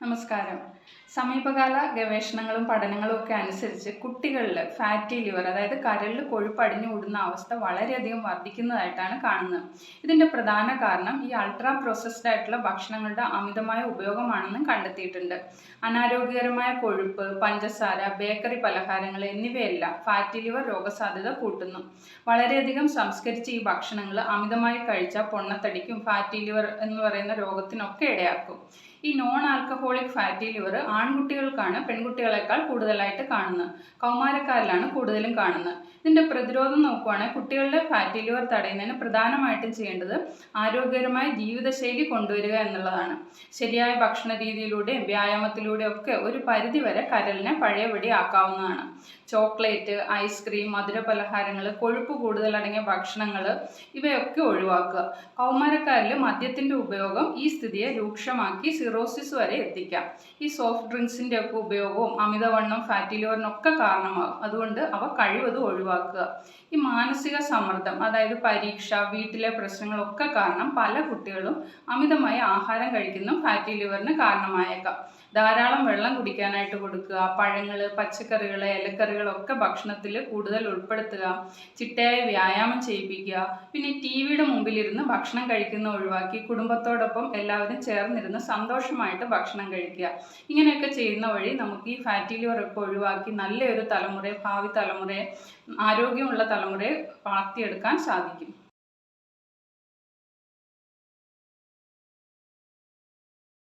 നമസ്കാരം. സമീപകാല ഗവേഷണങ്ങളും പഠനങ്ങളും ഒക്കെ അനുസരിച്ച് കുട്ടികളിൽ ഫാറ്റി ലിവർ അതായത് കരളിൽ കൊഴുപ്പ് അടിഞ്ഞു കൂടുന്ന അവസ്ഥ വളരെയധികം വർദ്ധിക്കുന്നതായിട്ടാണ് കാണുന്നത്. ഇതിന്റെ പ്രധാന കാരണം ഈ അൾട്രാ പ്രോസസ്ഡ് ആയിട്ടുള്ള ഭക്ഷണങ്ങളുടെ അമിതമായ ഉപയോഗമാണെന്നും കണ്ടെത്തിയിട്ടുണ്ട്. അനാരോഗ്യകരമായ കൊഴുപ്പ് പഞ്ചസാര ബേക്കറി പലഹാരങ്ങൾ എന്നിവയെല്ലാം ഫാറ്റി ലിവർ രോഗസാധ്യത കൂട്ടുന്നു. വളരെയധികം സംസ്കരിച്ച ഈ ഭക്ഷണങ്ങൾ അമിതമായി കഴിച്ചാൽ പൊണ്ണത്തടിക്കും ഫാറ്റി ലിവർ എന്ന് പറയുന്ന രോഗത്തിനൊക്കെ ഇടയാക്കും. ഈ നോൺ ആൽക്കഹോളിക് ഫാറ്റി ലിവർ ആൺകുട്ടികൾക്കാണ് പെൺകുട്ടികളെക്കാൾ കൂടുതലായിട്ട് കാണുന്നത്. കൗമാരക്കാരിലാണ് കൂടുതലും കാണുന്നത്. ഇതിന്റെ പ്രതിരോധം നോക്കുവാണെങ്കിൽ കുട്ടികളുടെ ഫാറ്റി ലിവർ തടയുന്നതിന് പ്രധാനമായിട്ടും ചെയ്യേണ്ടത് ആരോഗ്യകരമായ ജീവിതശൈലി കൊണ്ടുവരിക എന്നുള്ളതാണ്. ശരിയായ ഭക്ഷണ രീതിയിലൂടെയും വ്യായാമത്തിലൂടെയും ഒക്കെ ഒരു പരിധിവരെ കരലിനെ പഴയപടി ആക്കാവുന്നതാണ്. ചോക്ലേറ്റ് ഐസ്ക്രീം മധുര പലഹാരങ്ങൾ കൊഴുപ്പ് കൂടുതലടങ്ങിയ ഭക്ഷണങ്ങൾ ഇവയൊക്കെ ഒഴിവാക്കുക. കൗമാരക്കാരിൽ മദ്യത്തിന്റെ ഉപയോഗം ഈ സ്ഥിതിയെ രൂക്ഷമാക്കി സിറോസിസ് വരെ എത്തിക്കാം. ഈ സോഫ്റ്റ് ഡ്രിങ്ക്സിന്റെ ഒക്കെ ഉപയോഗവും അമിതവണ്ണം ഫാറ്റി ലിവറിനൊക്കെ കാരണമാകും. അതുകൊണ്ട് അവ കഴിവതും ഒഴിവാക്കുക. ഈ മാനസിക സമ്മർദ്ദം അതായത് പരീക്ഷ വീട്ടിലെ പ്രശ്നങ്ങളൊക്കെ കാരണം പല കുട്ടികളും അമിതമായി ആഹാരം കഴിക്കുന്ന ഫാറ്റി ലിവറിന് കാരണമായേക്കാം. ധാരാളം വെള്ളം കുടിക്കാനായിട്ട് കൊടുക്കുക. പഴങ്ങൾ പച്ചക്കറികൾ ഇലക്കറികളൊക്കെ ഭക്ഷണത്തിൽ കൂടുതൽ ഉൾപ്പെടുത്തുക. ചിട്ടയായ വ്യായാമം ചെയ്യിപ്പിക്കുക. പിന്നെ ടി വിയുടെ മുമ്പിലിരുന്ന് ഭക്ഷണം കഴിക്കുന്ന ഒഴിവാക്കി കുടുംബത്തോടൊപ്പം എല്ലാവരും ചേർന്നിരുന്ന് സന്തോഷമായിട്ട് ഭക്ഷണം കഴിക്കുക. ഇങ്ങനെയൊക്കെ ചെയ്യുന്ന വഴി നമുക്ക് ഈ ഫാറ്റി ലിവർ ഒക്കെ ഒഴിവാക്കി നല്ലൊരു തലമുറയെ ഭാവി തലമുറയെ ആരോഗ്യമുള്ള തലമുറയെ വളർത്തിയെടുക്കാൻ സാധിക്കും.